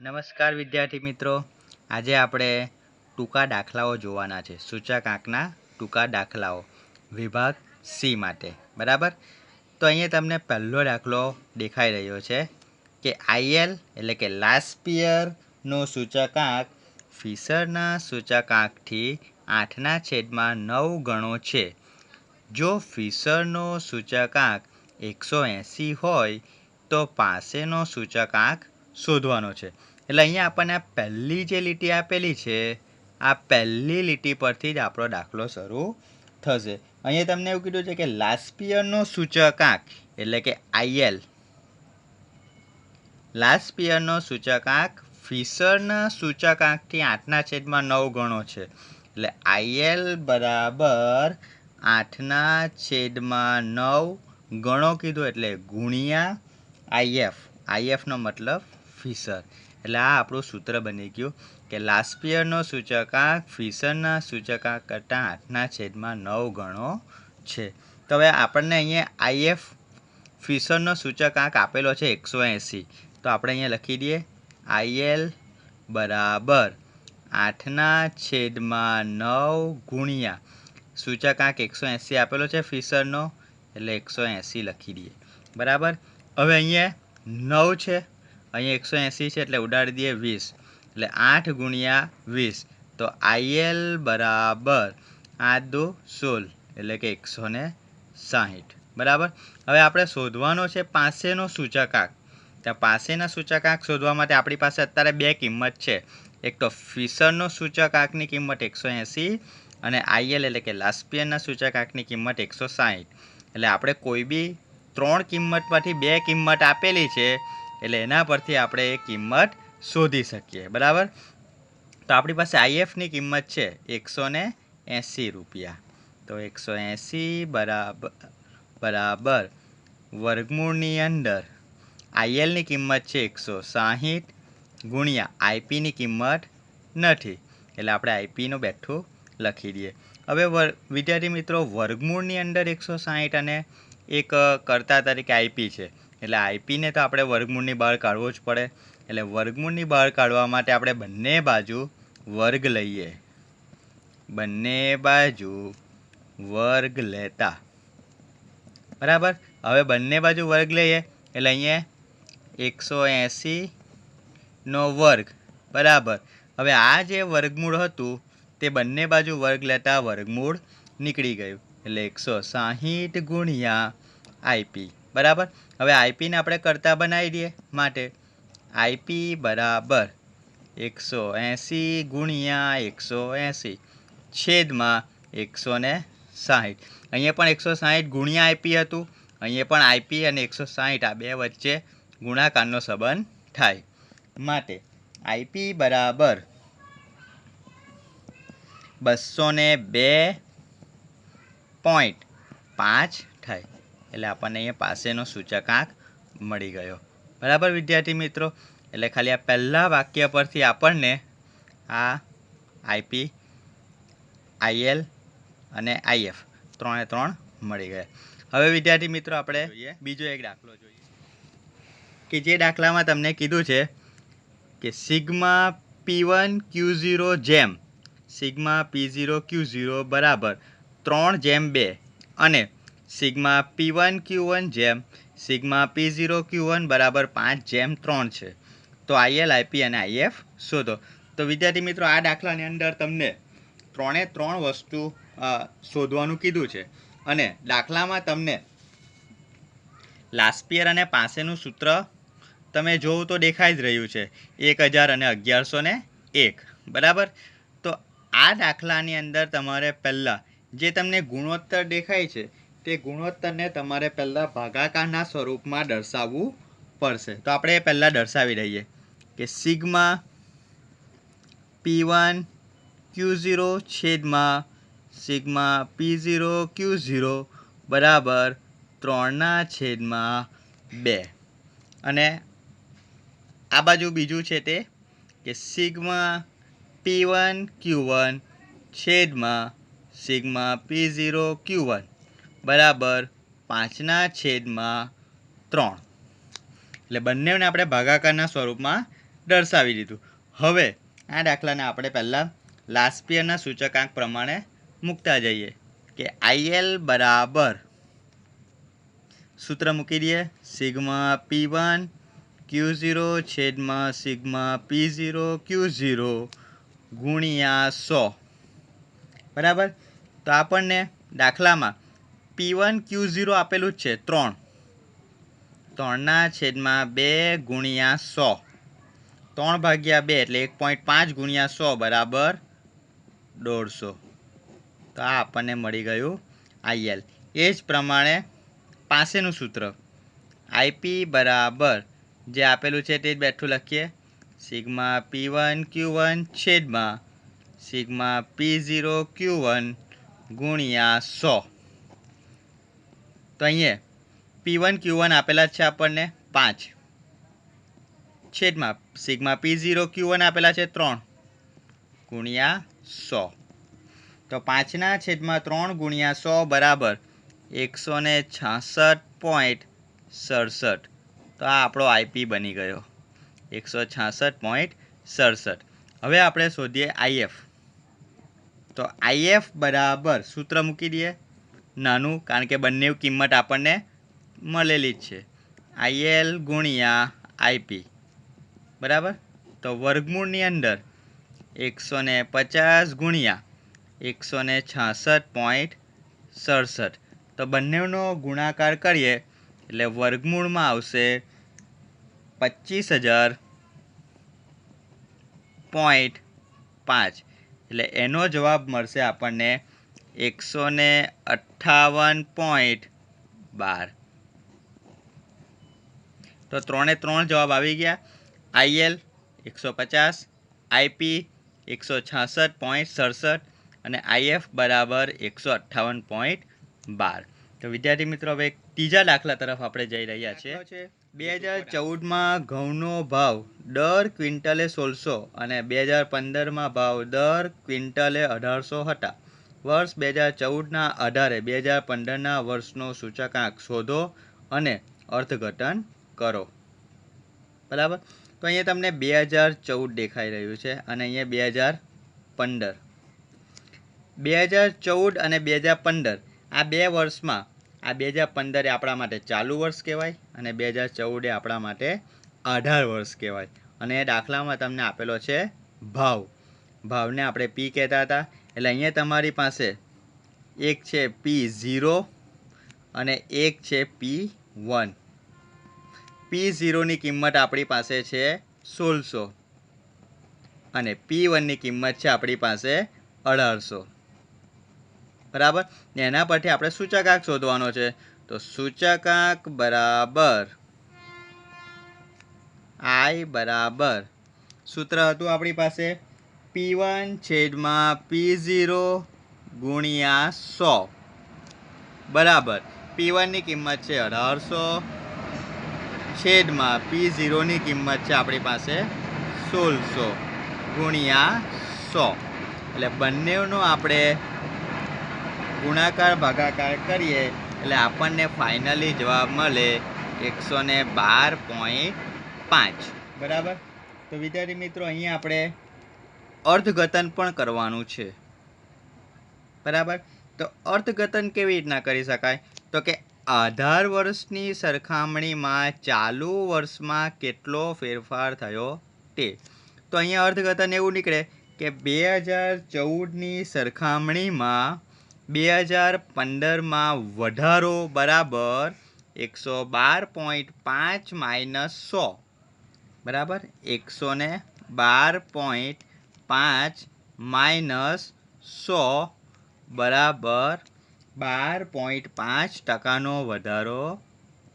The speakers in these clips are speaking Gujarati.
નમસ્કાર વિદ્યાર્થી મિત્રો. આજે આપણે ટૂંકા દાખલાઓ જોવાના છે. સૂચકાંકના ટૂંકા દાખલાઓ. વિભાગ સી માટે. બરાબર? તો અહીંયા તમને પહેલો દાખલો દેખાઈ રહ્યો છે કે આઈએલ એટલે કે લાસ્પિયરનો સૂચકાંક ફિશરના સૂચકાંકથી આઠના છેદમાં નવ ગણો છે. જો ફિશરનો સૂચકાંક એકસો એંસી હોય તો પાસેનો સૂચકાંક શોધવાનો છે. એટલે અહીંયા આપણને આ પહેલી જે લીટી આપેલી છે, આ પહેલી લીટી પરથી જ આપણો દાખલો શરૂ થશે. અહીંયા તમને એવું કીધું છે કે લાસ્ટ પિયરનો સૂચકાંક એટલે કે આઈએલ લાસ્ટ પિયરનો સૂચકાંક ફિશરના સૂચકાંકથી આઠના છેદમાં નવ ગણો છે. એટલે આઈએલ બરાબર આઠના છેદમાં નવ ગણો કીધું એટલે ગુણ્યા આઈએફ આઈએફનો મતલબ ફિશર એટલે આ આપણું સૂત્ર બની ગયું કે લાસ્ટ પિયરનો સૂચકાંક ફિશરના સૂચકાંક કરતાં આઠના છેદમાં નવ ગણો છે. તો હવે આપણને અહીંયા આઈએફ ફિશરનો સૂચકાંક આપેલો છે એકસો એંસી. તો આપણે અહીંયા લખી દઈએ. આઈએલ બરાબર આઠના છેદમાં નવ ગુણ્યા. સૂચકાંક એકસો એંસી આપેલો છે ફિશરનો એટલે એકસો એંસી લખી દઈએ. બરાબર? હવે અહીંયા નવ છે. અહીંયા એકસો એંસી છે એટલે ઉડાડી દઈએ વીસ. એટલે આઠ ગુણ્યા વીસ. તો આઈએલ બરાબર આઠ દો સોળ. એટલે કે એકસો ને સાહીઠ. બરાબર? હવે આપણે શોધવાનો છે પાસેનો સૂચકાંક ત્યાં પાસેના સૂચકાંક શોધવા માટે આપણી પાસે અત્યારે બે કિંમત છે. એક તો ફિશરનો સૂચકાંકની કિંમત એકસો એંસી અને આઈએલ એટલે કે લાસ્પિયરના સૂચકાંકની કિંમત એકસો સાહીઠ. એટલે આપણે કોઈ બી ત્રણ કિંમતમાંથી બે કિંમત આપેલી છે એટલે એના પરથી આપણે એ કિંમત શોધી શકીએ, બરાબર? તો આપણી પાસે આઈએફની કિંમત છે એકસો ને એંસી રૂપિયા. તો એકસો એંસી બરાબર બરાબર વર્ગમૂળની અંદર આઈએલની કિંમત છે એકસો સાહીઠ ગુણ્યા આઈપીની કિંમત નથી. એટલે આપણે આઈપીનું બેઠું લખી દઈએ. હવે વર, વિદ્યાર્થી મિત્રો, વર્ગમૂળની અંદર એકસો સાહીઠ અને એક કરતા તરીકે આઈપી છે. એટલે આઈપીને તો આપણે વર્ગમૂળની બહાર કાઢવો જ પડે. એટલે વર્ગમૂળની બહાર કાઢવા માટે આપણે બંને બાજુ વર્ગ લઈએ. બંને બાજુ વર્ગ લેતા. બરાબર? હવે બંને બાજુ વર્ગ લઈએ. એટલે અહીંયા એકસો એંસીનો વર્ગ. બરાબર? હવે આ જે વર્ગમૂળ હતું, તે બંને બાજુ વર્ગ લેતા વર્ગમૂળ નીકળી ગયું. એટલે એકસો સાહીઠ ગુણ્યા આઈપી બરાબર? હવે આઈપીને આપણે કરતા બનાવી દઈએ માટે. આઈપી બરાબર એકસો એંસી ગુણ્યા એકસો એંસી છેદમાં એકસો ને સાહીઠ. અહીંયા પણ એકસો સાહીઠ ગુણ્યા આઈપી હતું. અહીંયા પણ આઈપી અને એકસો સાહીઠ આ બે વચ્ચે ગુણાકારનો સંબંધ થાય. માટે આઈપી બરાબર બસો ને બે પોઈન્ટ પાંચ થાય. એટલે આપણને અહીંયા પાસેનો સૂચકાંક મળી ગયો. બરાબર વિદ્યાર્થી મિત્રો? એટલે ખાલી આ પહેલાં વાક્ય પરથી આપણને આ આઈપી આઈએલ અને આઈએફ ત્રણે ત્રણ મળી ગયા. હવે વિદ્યાર્થી મિત્રો આપણે બીજો એક દાખલો જોઈએ. કે જે દાખલામાં તમને કીધું છે કે sigma P one Q zero જેમ sigma P zero Q zero બરાબર ત્રણ જેમ બે અને sigma P one Q one જેમ sigma P zero Q one બરાબર પાંચ જેમ ત્રણ છે. તો આઈએલ આઈપી અને આઈએફ શોધો. તો વિદ્યાર્થી મિત્રો, આ દાખલાની અંદર તમને ત્રણે ત્રણ વસ્તુ શોધવાનું કીધું છે. અને દાખલામાં તમને લાસ્પિયર અને પાસેનું સૂત્ર તમે જોવું તો દેખાઈ જ રહ્યું છે. એક હજાર અને અગિયારસો ને એક. બરાબર? તો આ દાખલાની અંદર તમારે પહેલાં જે તમને ગુણોત્તર દેખાય છે તે ગુણોત્તરને તમારે પહેલાં ભાગાકારના સ્વરૂપમાં દર્શાવવું પડશે. તો આપણે એ પહેલાં દર્શાવી દઈએ કે sigma P one Q zero છેદમાં sigma P zero Q zero બરાબર ત્રણના છેદમાં બે. અને આ બાજુ બીજું છે તે કે sigma P one Q one છેદમાં sigma P zero Q one. બરાબર પાંચના છેદમાં ત્રણ. એટલે બંનેને આપણે ભાગાકારના સ્વરૂપમાં દર્શાવી દીધું. હવે આ દાખલાને આપણે પહેલાં લાસ્પિયરના સૂચકાંક પ્રમાણે મૂકતા જઈએ. કે આઈએલ બરાબર સૂત્ર મૂકી દઈએ. Sigma P one Q zero છેદમાં sigma P zero Q zero ગુણ્યા સો. બરાબર? તો આપણને દાખલામાં પી વન ક્યુ ઝીરો આપેલું જ છે, ત્રણ. ત્રણના છેદમાં બે ગુણ્યા સો. ત્રણ ભાગ્યા બે એટલે એક પોઈન્ટ પાંચ ગુણ્યા સો બરાબર દોઢસો. તો આ આપણને મળી ગયું આઈએલ એ જ પ્રમાણે પાસેનું સૂત્ર. આઈપી બરાબર જે આપેલું છે તે જ બેઠું લખીએ. Sigma P one Q one છેદમાં sigma P zero Q one ગુણ્યા સો. તો અહીંયા પી વન ક્યુ વન આપેલા છે આપણને પાંચ. છેદમાં sigma P zero Q one આપેલા છે ત્રણ ગુણ્યા સો. તો પાંચના છેદમાં ત્રણ ગુણ્યા સો બરાબર એકસો ને છાસઠ પોઈન્ટ સડસઠ. તો આ આપણો આઈપી બની ગયો. એકસો છાસઠ પોઈન્ટ સડસઠ. હવે આપણે શોધીએ આઈએફ તો આઈએફ બરાબર સૂત્ર મૂકી દઈએ. નાનું, કારણ કે બંને કિંમત આપણને મળેલી જ છે. આઈએલ ગુણ્યા આઈપી બરાબર? તો વર્ગમૂળની અંદર એકસો ને પચાસ ગુણ્યા એકસો ને છાસઠ પોઈન્ટ સડસઠ. તો બંનેનો ગુણાકાર કરીએ, એટલે વર્ગમૂળમાં આવશે પચીસ હજાર પોઈન્ટ પાંચ. એટલે એનો જવાબ મળશે આપણને એકસો ને અઠ્ઠાવન પોઈન્ટ બાર. તો ત્રણે ત્રણ જવાબ આવી ગયા. આઈએલ એકસો પચાસ આઈપી એકસો છાસઠ પોઈન્ટ સડસઠ અને આઈએફ બરાબર એકસો અઠ્ઠાવન પોઈન્ટ બાર. તો વિદ્યાર્થી મિત્રો હવે ત્રીજા દાખલા તરફ આપણે જઈ રહ્યા છીએ. બે હજાર ચૌદમાં ઘઉંનો ભાવ દર ક્વિન્ટલે સોળસો અને બે હજાર પંદરમાં ભાવ દર ક્વિન્ટલે અઢારસો હતા. વર્ષ બે હજાર ચૌદના આધારે બે હજાર પંદરના વર્ષનો સૂચકાંક શોધો અને અર્થઘટન કરો. બરાબર? તો અહીંયા તમને બે હજાર ચૌદ દેખાઈ રહ્યું છે અને અહીંયા બે હજાર પંદર. બે હજાર ચૌદ અને બે હજાર પંદર, આ બે વર્ષમાં, આ બે હજાર પંદરે આપણા માટે ચાલુ વર્ષ કહેવાય અને બે હજાર ચૌદે આપણા માટે અઢાર વર્ષ કહેવાય. અને એ દાખલામાં તમને આપેલો છે ભાવ. ભાવને આપણે પી કહેતા હતા. એટલે અહીંયા તમારી પાસે એક છે પી ઝીરો અને એક છે પી વન પી ઝીરોની કિંમત આપણી પાસે છે સોળસો અને પી વનની કિંમત છે આપણી પાસે અઢારસો. બરાબર? એના પરથી આપણે સૂચકાંક શોધવાનો છે. તો સૂચકાંક બરાબર આઈ બરાબર. સૂત્ર હતું આપણી પાસે પી વન છેદમાં પી ઝીરો ગુણ્યા સો. બરાબર. પી વનની કિંમત છે અઢારસો. છેદમાં પી ઝીરોની કિંમત છે આપણી પાસે સોળસો ગુણ્યા સો. એટલે બંનેનો આપણે ગુણાકાર, ભાગાકાર કરીએ એટલે આપણને ફાઇનલી જવાબ મળે એકસો બાર પોઈન્ટ પાંચ. બરાબર? તો વિદ્યાર્થી મિત્રો, અહીંયા આપણે અર્થઘટન પણ કરવાનું છે. બરાબર? તો અર્થઘટન કેવી રીતના કરી શકાય? તો કે આધાર વર્ષની સરખામણીમાં ચાલુ વર્ષમાં કેટલો ફેરફાર થયો તે. તો અહીંયા અર્થઘટન એવું નીકળે કે બે હજાર ચૌદની સરખામણીમાં બે હજાર પંદરમાં વધારો બરાબર એકસો બાર પોઈન્ટ પાંચ માઇનસ સો. બરાબર? એકસો બાર પોઈન્ટ પાંચ માઇનસ સો બરાબર બાર પોઈન્ટ પાંચ ટકાનો વધારો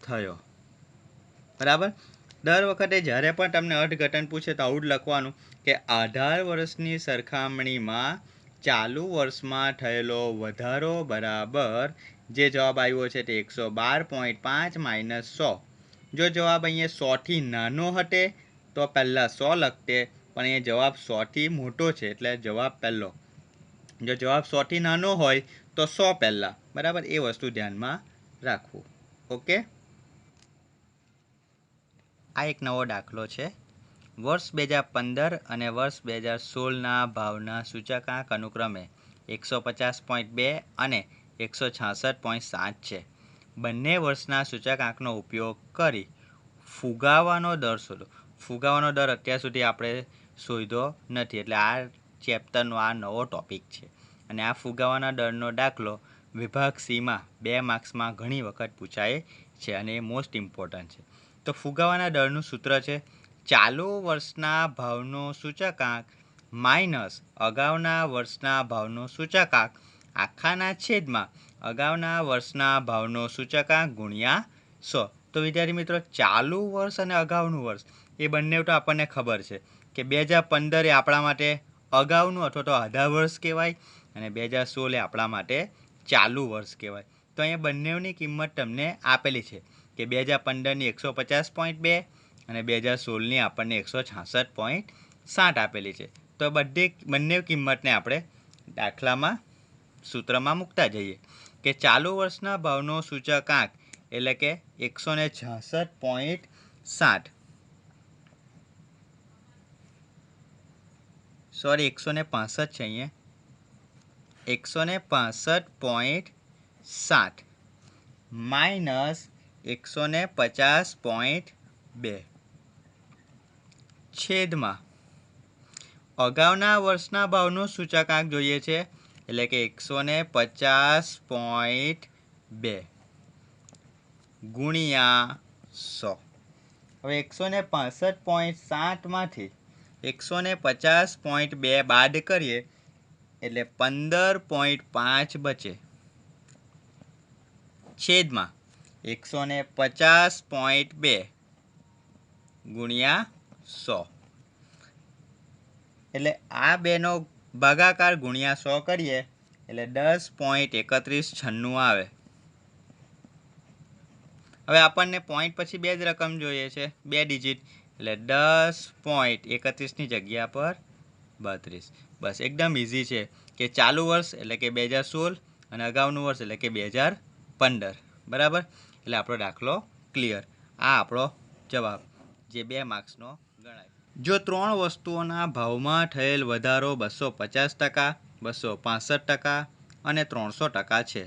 થયો. બરાબર? દર વખતે જ્યારે પણ તમને અર્થઘટન પૂછે તો આવું જ લખવાનું કે અઢાર વર્ષની સરખામણીમાં ચાલુ વર્ષમાં થયેલો વધારો બરાબર જે જવાબ આવ્યો છે તે એકસો બાર પોઈન્ટ પાંચ માઇનસ સો. જો જવાબ અહીંયા સોથી નાનો હતે તો પહેલાં સો લખતે પણ એ જવાબ સોથી મોટો છે, એટલે જવાબ પહેલો. જો જવાબ સોથી નાનો હોય, તો સો પહેલાં. બરાબર? એ વસ્તુ ધ્યાનમાં રાખવું. ઓકે? આ એક નવો દાખલો છે. વર્ષ બે હજાર પંદર અને વર્ષ બે હજાર સોળના ભાવના સૂચકાંક અનુક્રમે એકસો પચાસ પોઈન્ટ બે અને એકસો છાસઠ પોઈન્ટ સાત છે. બંને વર્ષના સૂચકાંકનો ઉપયોગ કરી ફુગાવાનો દર શોધો. ફુગાવાનો દર અત્યાર સુધી આપણે શોધ્યો નથી. એટલે આ ચેપ્ટરનો આ નવો ટોપિક છે. અને આ ફુગાવાના દળનો દાખલો વિભાગ સીમાં બે માર્ક્સમાં ઘણી વખત પૂછાય છે અને એ મોસ્ટ ઇમ્પોર્ટન્ટ છે. તો ફુગાવાના દરનું સૂત્ર છે, ચાલુ વર્ષના ભાવનો સૂચકાંક માઇનસ અગાઉના વર્ષના ભાવનો સૂચકાંક આખાના છેદમાં અગાઉના વર્ષના ભાવનો સૂચકાંક ગુણ્યા સો. તો વિદ્યાર્થી મિત્રો, ચાલુ વર્ષ અને અગાઉનું વર્ષ, એ બંને તો આપણને ખબર છે. કે બે હજાર પંદર એ આપણા માટે અગાઉનું અથવા તો આધા વર્ષ કહેવાય અને બે હજાર સોળ એ આપણા માટે ચાલુ વર્ષ કહેવાય. તો અહીંયા બંનેની કિંમત તમને આપેલી છે કે બે હજાર પંદરની એકસો પચાસ પોઈન્ટ બે અને બે હજાર સોળની આપણને એકસો છાસઠ પોઈન્ટ સાઠ આપેલી છે. તો બધી બંને કિંમતને આપણે દાખલામાં સૂત્રમાં મૂકતા જઈએ કે ચાલુ વર્ષના ભાવનો સૂચકાંક એટલે કે એકસો ને છાસઠ પોઈન્ટ સાઠ સોરી, એકસો ને પાસઠ છે અહીંયા. એકસો ને પાસઠ પોઈન્ટ સાઠ માઇનસ એકસો ને પચાસ પોઈન્ટ બે. છેદમાં. અગાઉના વર્ષના ભાવનો સૂચકાંક જોઈએ છે, એટલે કે એકસો ને પચાસ પોઈન્ટ બે ગુણ્યા સો. હવે એકસો ને પાસઠ પોઈન્ટ સાઠમાંથી એકસો ને પચાસ પોઈન્ટ બે બાદ કરીએ, એટલે પંદર પોઈન્ટ પાંચ બચે. છેદમાં એકસો ને પચાસ પોઈન્ટ બે ગુણ્યા સો. એટલે આ બેનો ભાગાકાર ગુણ્યા સો કરીએ, એટલે દસ પોઈન્ટ એકત્રીસ છન્નું આવે. હવે આપણને પોઈન્ટ પછી બે જ રકમ જોઈએ છે, બે ડિજિટ એટલે દસ પોઈન્ટ એકત્રીસની જગ્યા પર બત્રીસ. બસ, એકદમ ઇઝી છે કે ચાલુ વર્ષ એટલે કે બે હજાર સોળ અને અગાઉનું વર્ષ એટલે કે બે હજાર પંદર. બરાબર? એટલે આપણો દાખલો ક્લિયર આ આપણો જવાબ જે બે માર્ક્સનો ગણાય. જો ત્રણ વસ્તુઓના ભાવમાં થયેલ વધારો બસો પચાસ ટકા, બસો પાસઠ ટકા અને ત્રણસો ટકા છે.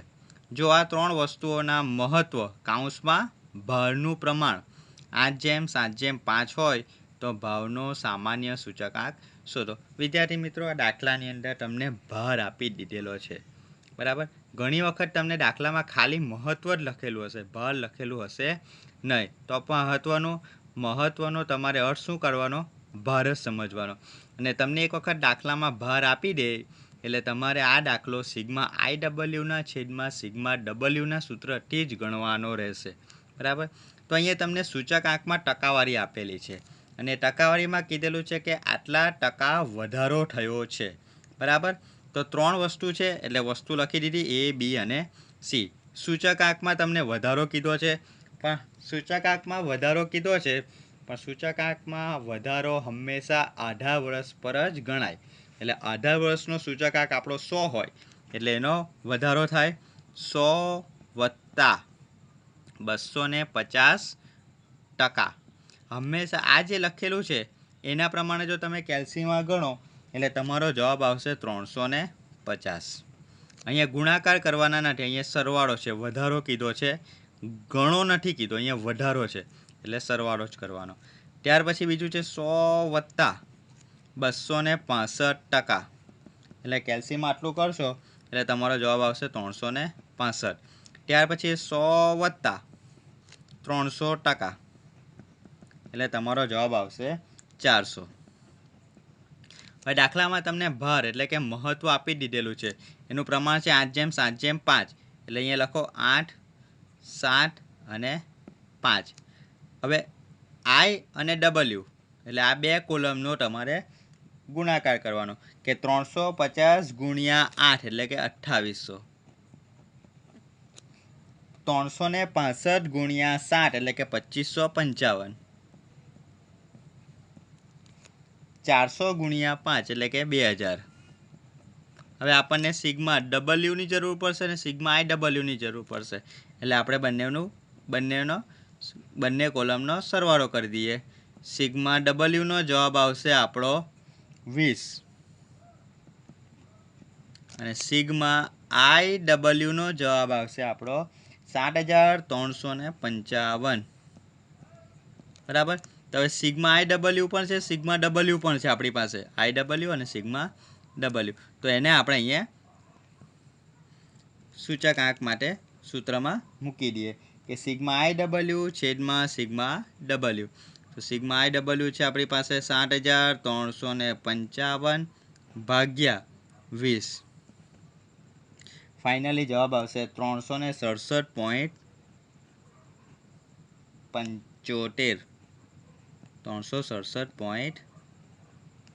જો આ ત્રણ વસ્તુઓના મહત્ત્વ કાઉન્સમાં, ભારનું પ્રમાણ આઠ જેમ, સાત જેમ, પાંચ હોય, તો ભાવનો સામાન્ય સૂચકાંક શોધો. વિદ્યાર્થી મિત્રો, આ દાખલાની અંદર તમને ભાર આપી દીધેલો છે. બરાબર? ઘણી વખત તમને દાખલામાં ખાલી મહત્ત્વ જ લખેલું હશે. ભાર લખેલું હશે નહીં. તો પણ મહત્ત્વનું મહત્ત્વનો તમારે અર્થ શું કરવાનો? ભાર જ સમજવાનો. અને તમને એક વખત દાખલામાં ભાર આપી દે, એટલે તમારે આ દાખલો સિગ્મા આઈ ડબલ્યુના છેદમાં સિગ્મા ડબલ્યુના સૂત્રથી જ ગણવાનો રહેશે. બરાબર? તો અહીંયા તમને સૂચકાંકમાં ટકાવારી આપેલી છે. અને ટકાવારીમાં કીધેલું છે કે આટલા ટકા વધારો થયો છે. બરાબર? તો ત્રણ વસ્તુ છે, એટલે વસ્તુ લખી દીધી એ બી અને સી સૂચકાંકમાં તમને વધારો કીધો છે, પણ સૂચકાંકમાં વધારો કીધો છે, પણ સૂચકાંકમાં વધારો હંમેશા આધા વર્ષ પર જ ગણાય. એટલે આધા વર્ષનો સૂચકાંક આપણો સો હોય, એટલે એનો વધારો થાય સો વત્તા. બસો ને પચાસ ટકા. હંમેશા આ જે લખેલું છે, એના પ્રમાણે જો તમે કેલ્સીમાં ગણો, એટલે તમારો જવાબ આવશે ત્રણસો ને પચાસ. અહીંયા ગુણાકાર કરવાના નથી, અહીંયા સરવાળો છે, વધારો કીધો છે, ગણો નથી કીધો, અહીંયા વધારો છે, એટલે સરવાળો જ કરવાનો. ત્યાર પછી બીજું છે સો વત્તા બસો ને પાસઠ ટકા. એટલે કેલ્સીમાં આટલું કરશો, એટલે તમારો જવાબ આવશે ત્રણસો ને ત્યાર પછી સો વત્તા ત્રણસો ટકા. એટલે તમારો જવાબ આવશે ચારસો. હવે દાખલામાં તમને ભાર એટલે કે મહત્ત્વ આપી દીધેલું છે. એનું પ્રમાણ છે આઠ જેમ સાત જેમ પાંચ. એટલે અહીંયા લખો આઠ, સાત અને પાંચ. હવે આઈ અને ડબલ્યુ એટલે આ બે કોલમનો તમારે ગુણાકાર કરવાનો કે ત્રણસો પચાસ ગુણ્યા આઠ એટલે કે અઠ્ઠાવીસો. ત્રણસો ને પાસઠ ગુણ્યા સાઠ, એટલે કે પચીસો પંચાવન. ચારસો ગુણ્યા પાંચ, એટલે કે બે હજાર. હવે આપણને સિગ્મા ડબલ્યુની જરૂર પડશે અને સિગ્મા આઈ ડબલ્યુની જરૂર પડશે. એટલે આપણે બંનેનું, બંનેનો, બંને કોલમનો સરવાળો કરી દઈએ. સિગ્મા ડબલ્યુનો જવાબ આવશે આપણો વીસ. અને સિગ્મા આઈ ડબલ્યુનો જવાબ આવશે આપણો સાત હજાર ત્રણસો ને પંચાવન. બરાબર? તો હવે સિગ્મા આઈ ડબલ્યુ પણ છે, સિગ્મા ડબલ્યુ પણ છે આપણી પાસે. આઈ ડબલ્યુ અને સિગ્મા ડબલ્યુ. તો એને આપણે અહીંયા સૂચકાંક માટે સૂત્રમાં મૂકી દઈએ કે સિગ્મા આઈ ડબલ્યુ છેદમાં સિગ્મા ડબલ્યુ. તો સિગ્મા આઈ ડબલ્યુ છે આપણી પાસે સાત હજાર ત્રણસો ને પંચાવન ભાગ્યા વીસ. ફાઇનલી જવાબ આવશે ત્રણસો ને સડસઠ પોઈન્ટ પંચોતેર. ત્રણસો સડસઠ પોઈન્ટ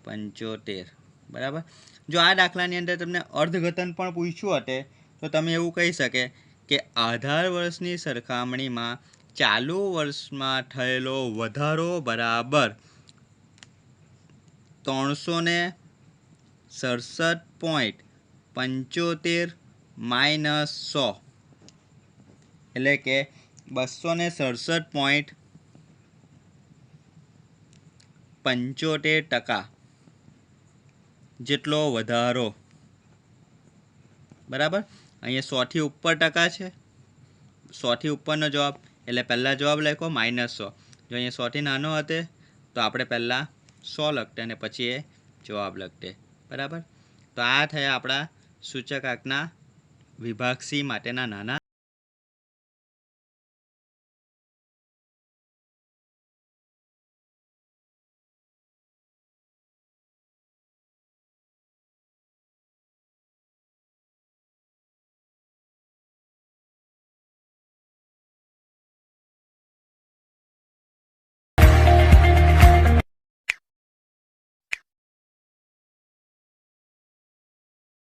પંચોતેર. બરાબર? જો આ દાખલાની અંદર તમને અર્ધઘટન પણ પૂછ્યું હતે તો તમે એવું કહી શકે કે આધાર વર્ષની સરખામણીમાં ચાલુ વર્ષમાં થયેલો વધારો બરાબર ત્રણસો ને સડસઠ પોઈન્ટ પંચોતેર માઇનસ સો. એટલે કે બસો ને સડસઠ પોઈન્ટ પંચોતેર ટકા જેટલો વધારો. બરાબર? અહીંયા સોથી ઉપર ટકા છે. સોથી ઉપરનો જવાબ. એટલે પહેલાં જવાબ લખ્યો માઇનસ સો. જો અહીંયા સોથી નાનો હતે, તો આપણે પહેલાં સો લખતે અને પછી એ જવાબ લખતે. બરાબર? તો આ થયા આપણા સૂચકાંકના વિભાગ સી માટેના નાના